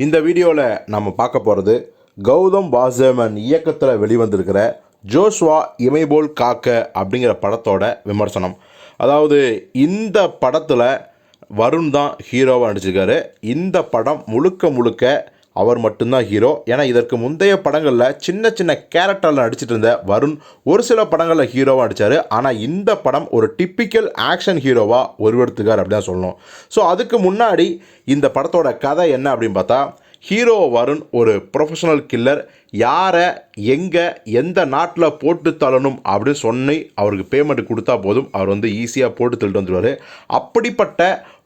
இந்த வீடியோவில் நம்ம பார்க்க போகிறது கௌதம் வாசமன் இயக்கத்தில் வெளிவந்திருக்கிற ஜோஷ்வா இமைபோல் காக்க அப்படிங்கிற படத்தோட விமர்சனம். அதாவது இந்த படத்தில் வருண் தான் ஹீரோவாக நடிச்சிருக்காரு. இந்த படம் முழுக்க முழுக்க அவர் மட்டும்தான் ஹீரோ ஏன்னா இதற்கு முந்தைய படங்களில் சின்ன சின்ன கேரக்டரில் நடிச்சிட்டு இருந்த வருண் ஒரு சில படங்களில் ஹீரோவாக நடித்தார் ஆனால் இந்த படம் ஒரு டிப்பிக்கல் ஆக்ஷன் ஹீரோவாக உருவெடுத்துக்கார் அப்படின்னு தான் சொல்லணும். ஸோ அதுக்கு முன்னாடி இந்த படத்தோட கதை என்ன அப்படின்னு பார்த்தா ஹீரோ வருண் ஒரு ப்ரொஃபஷனல் கில்லர் யாரை எங்கே எந்த நாட்டில் போட்டு தள்ளணும் அப்படின்னு சொன்னி அவருக்கு பேமெண்ட் கொடுத்தா போதும். அவர் வந்து ஈஸியாக போட்டு தள்ளிட்டு வந்துடுவார் அப்படிப்பட்ட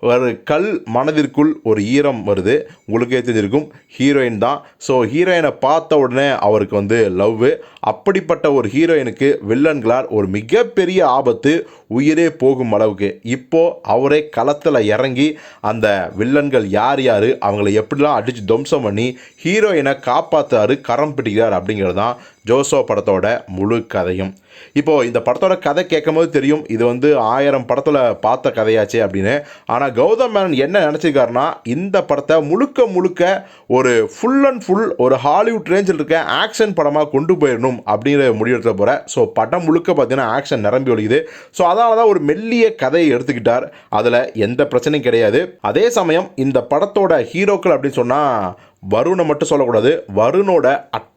ஒரு கல் மனதிற்குள் ஒரு ஈரம் வருது. உங்களுக்கே தெரிஞ்சிருக்கும் ஹீரோயின் தான். ஸோ ஹீரோயினை பார்த்த உடனே அவருக்கு வந்து லவ் அப்படிப்பட்ட ஒரு ஹீரோயினுக்கு வில்லன்களால் ஒரு மிகப்பெரிய ஆபத்து உயிரே போகும் அளவுக்கு. இப்போது அவரே களத்தில் இறங்கி அந்த வில்லன்கள் யார் யார் அவங்கள எப்படிலாம் அடித்து துவம்சம் பண்ணி ஹீரோயினை காப்பாற்றுறாரு கரம் பிடிக்கிறார் அப்படிங்கிறது தான் ஜோசோ படத்தோட முழு கதையும். இப்போது இந்த படத்தோட கதை கேட்கும்போது தெரியும் இது வந்து ஆயிரம் படத்தில் பார்த்த கதையாச்சே அப்படின்னு. ஆனால் கௌதம் மேனன் என்ன நினச்சிருக்காருன்னா இந்த படத்தை முழுக்க முழுக்க ஒரு ஃபுல் அண்ட் ஃபுல் ஒரு ஹாலிவுட் ரேஞ்சில் இருக்க ஆக்ஷன் படமாக கொண்டு போயிடணும் அப்படிங்கிற முடிவெடுத்த போகிற ஸோ படம் முழுக்க பார்த்தீங்கன்னா ஆக்ஷன் நிரம்பி ஒழிக்குது ஸோ அதனால தான் ஒரு மெல்லிய கதையை எடுத்துக்கிட்டார். அதில் எந்த பிரச்சனையும் கிடையாது. அதே சமயம் இந்த படத்தோட ஹீரோக்கள் அப்படின்னு சொன்னால் வருணை மட்டும் சொல்லக்கூடாது. வருணோட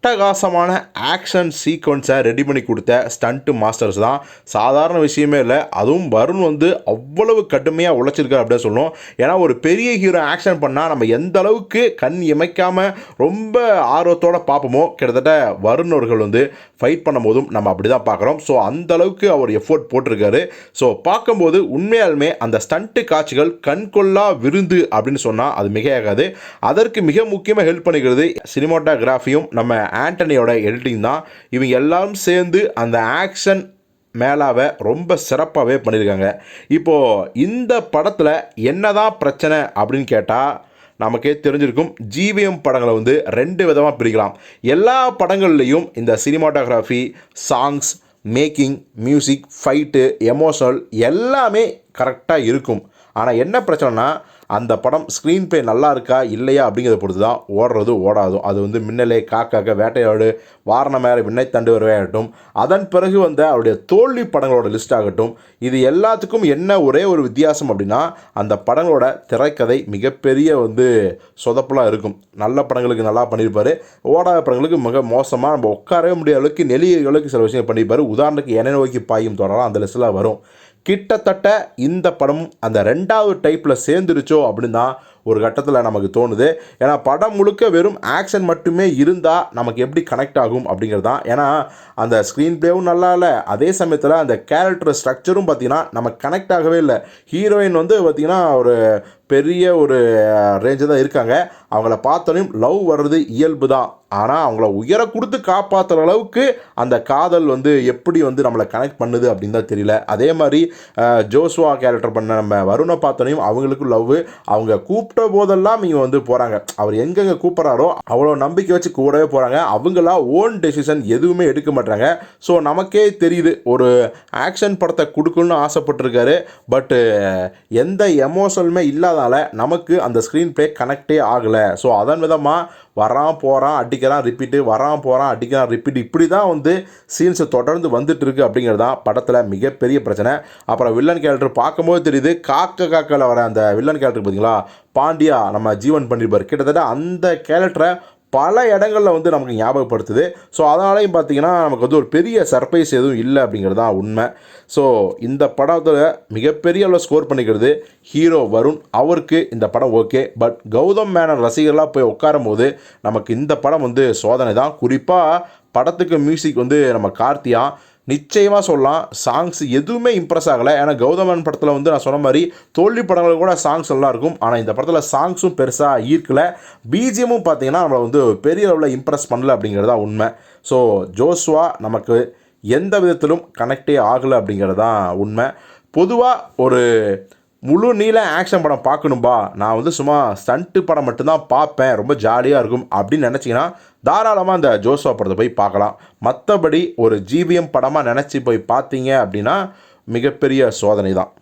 அட்டகாசமான ஆக்ஷன் சீக்வன்ஸை ரெடி பண்ணி கொடுத்த ஸ்டண்ட்டு மாஸ்டர்ஸ் தான். சாதாரண விஷயமே இல்லை. அதுவும் வருண் வந்து அவ்வளவு கடுமையாக உழைச்சிருக்காரு அப்படின்னு சொல்லணும். ஏன்னா ஒரு பெரிய ஹீரோ ஆக்ஷன் பண்ணால் நம்ம எந்த அளவுக்கு கண் இமைக்காமல் ரொம்ப ஆர்வத்தோடு பார்ப்போமோ கிட்டத்தட்ட வருண் அவர்கள் வந்து ஃபைட் பண்ணும்போதும் நம்ம அப்படி தான் பார்க்குறோம். ஸோ அந்த அளவுக்கு அவர் எஃபோர்ட் போட்டிருக்காரு. ஸோ பார்க்கும்போது உண்மையாலுமே அந்த ஸ்டண்ட்டு காட்சிகள் கண்கொள்ளா விருந்து அப்படின்னு சொன்னால் அது மிகையாகாது. அதற்கு மிக முக்கியமாக ஹெல்ப் பண்ணிக்கிறது சினிமாட்டோகிராஃபியும் நம்ம ஆண்டனியோட எடிட்டிங் தான். இவங்க எல்லாரும் சேர்ந்து அந்த ஆக்ஷன் மேலாவை ரொம்ப சிறப்பாகவே பண்ணியிருக்காங்க இப்போது இந்த படத்தில் என்னதான் பிரச்சனை அப்படின்னு கேட்டால் நமக்கே தெரிஞ்சிருக்கும். ஜிவிஎம் படங்களை வந்து ரெண்டு விதமாக பிரிக்கலாம். எல்லா படங்கள்லேயும் இந்த cinematography songs making music fight emotional எல்லாமே கரெக்டாக இருக்கும். ஆனால் என்ன பிரச்சனைனா அந்த படம் ஸ்க்ரீன் பிளே நல்லா இருக்கா இல்லையா அப்படிங்கிறத பொறுத்து தான் ஓடுறது ஓடாதும் அது வந்து மின்னலே காக்காக்க வேட்டையாடு வாரண மேலே விண்ணை தண்டு வரவேயாகட்டும். அதன் பிறகு வந்த அவருடைய தோல்வி படங்களோட லிஸ்ட் ஆகட்டும். இது எல்லாத்துக்கும் என்ன ஒரே ஒரு வித்தியாசம் அப்படின்னா அந்த படங்களோட திரைக்கதை மிகப்பெரிய வந்து சொதப்பலாக இருக்கும். நல்ல படங்களுக்கு நல்லா பண்ணியிருப்பார். ஓடாத படங்களுக்கு மிக மோசமாக நம்ம உட்காரவே முடியாத அளவுக்கு நெளியர்களுக்கு சில விஷயம் பண்ணியிருப்பார். உதாரணத்துக்கு என நோக்கி பாயும் தொடரலாம் அந்த லிஸ்ட்டில் வரும். கிட்டத்தட்ட இந்த படம் அந்த ரெண்டாவது டைப்பில் சேர்ந்துருச்சோ அப்படின்னு தான் ஒரு கட்டத்தில் நமக்கு தோணுது. ஏன்னா படம் முழுக்க வெறும் ஆக்ஷன் மட்டுமே இருந்தால் நமக்கு எப்படி கனெக்ட் ஆகும் அப்படிங்கிறது தான் ஏன்னா அந்த ஸ்க்ரீன் ப்ளேவும் நல்லா இல்லை. அதே சமயத்தில் அந்த கேரக்டர் ஸ்ட்ரக்சரும் பார்த்திங்கன்னா நம்ம கனெக்ட் ஆகவே இல்லை. ஹீரோயின் வந்து பார்த்திங்கன்னா ஒரு பெரிய ஒரு ரேஞ்சு தான் இருக்காங்க. அவங்கள பார்த்தோன்னே லவ் வர்றது இயல்பு தான் ஆனால் அவங்கள உயர கொடுத்து காப்பாற்றுற அளவுக்கு அந்த காதல் வந்து எப்படி வந்து நம்மளை கனெக்ட் பண்ணுது அப்படின்னு தான் தெரியல. அதே மாதிரி ஜோஸ்வா கேரக்டர் பண்ண நம்ம வருணை பார்த்தோனையும் அவங்களுக்கும் லவ் அவங்க கூப்பிட்ட போதெல்லாம் இங்கே வந்து போகிறாங்க அவர் எங்கெங்கே கூப்பிட்றாரோ அவ்வளோ நம்பிக்கை வச்சு கூடவே போகிறாங்க அவங்களா ஓன் டெசிஷன் எதுவுமே எடுக்க மாட்டாங்க. ஸோ நமக்கே தெரியுது ஒரு ஆக்ஷன் படத்தை கொடுக்கணும்னு ஆசைப்பட்டிருக்காரு. பட்டு எந்த எமோஷனுமே இல்லாதால நமக்கு அந்த ஸ்க்ரீன் ப்ளே கனெக்டே ஆகலை. ஸோ அதன் விதமாக வரான் போகிறான் அடிக்கிறான் ரிப்பீட்டு வரான் போகிறான் அடிக்கிறான் ரிப்பீட் இப்படி தான் வந்து சீன்ஸை தொடர்ந்து வந்துட்டு இருக்கு அப்படிங்கிறது தான் படத்தில் மிகப்பெரிய பிரச்சனை. அப்புறம் வில்லன் கேரக்டர் பார்க்கும்போது தெரியுது காக்க காக்கல வர அந்த வில்லன் கேரக்டர் பார்த்தீங்களா பாண்டியா நம்ம ஜீவன் பண்ணியிருப்பார் கிட்டத்தட்ட அந்த கேரக்டரை பல இடங்களில் வந்து நமக்கு ஞாபகப்படுத்துது. ஸோ அதனாலையும் பார்த்தீங்கன்னா நமக்கு வந்து ஒரு பெரிய சர்ப்ரைஸ் எதுவும் இல்லை அப்படிங்கிறது தான் உண்மை. ஸோ இந்த படத்தில் மிகப்பெரிய அளவில் ஸ்கோர் பண்ணிக்கிறது ஹீரோ வருண். அவருக்கு இந்த படம் ஓகே பட் கௌதம் மேனன் ரசிகர்களாக போய் உட்காரும் போது நமக்கு இந்த படம் வந்து சோதனை தான். குறிப்பாக படத்துக்கு மியூசிக் வந்து நம்ம கார்த்தியா நிச்சயமாக சொல்லலாம். சாங்ஸ் எதுவுமே இம்ப்ரெஸ் ஆகலை. ஏன்னா கௌதமன் படத்தில் வந்து நான் சொன்ன மாதிரி தோல்வி படங்கள் கூட சாங்ஸ் நல்லா இருக்கும். ஆனால் இந்த படத்தில் சாங்ஸும் பெருசாக ஈர்க்கலை. பிஜிஎமும் பார்த்தீங்கன்னா நம்மளை வந்து பெரிய அளவில் இம்ப்ரெஸ் பண்ணல அப்படிங்கிறது தான் உண்மை. ஸோ ஜோஸ்வா நமக்கு எந்த விதத்திலும் கனெக்டே ஆகலை அப்படிங்கிறது தான் உண்மை. பொதுவாக ஒரு முழு நீள ஆக்ஷன் படம் பார்க்கணும்பா. நான் வந்து சும்மா ஸ்டண்ட்டு படம் மட்டும்தான் பார்ப்பேன். ரொம்ப ஜாலியாக இருக்கும் அப்படின்னு நினச்சிங்கன்னா தாராளமாக அந்த ஜோஸ்வா படத்தை போய் பார்க்கலாம். மற்றபடி ஒரு ஜிவிஎம் படமாக நினச்சி போய் பார்த்தீங்க அப்படின்னா மிகப்பெரிய சோதனை தான்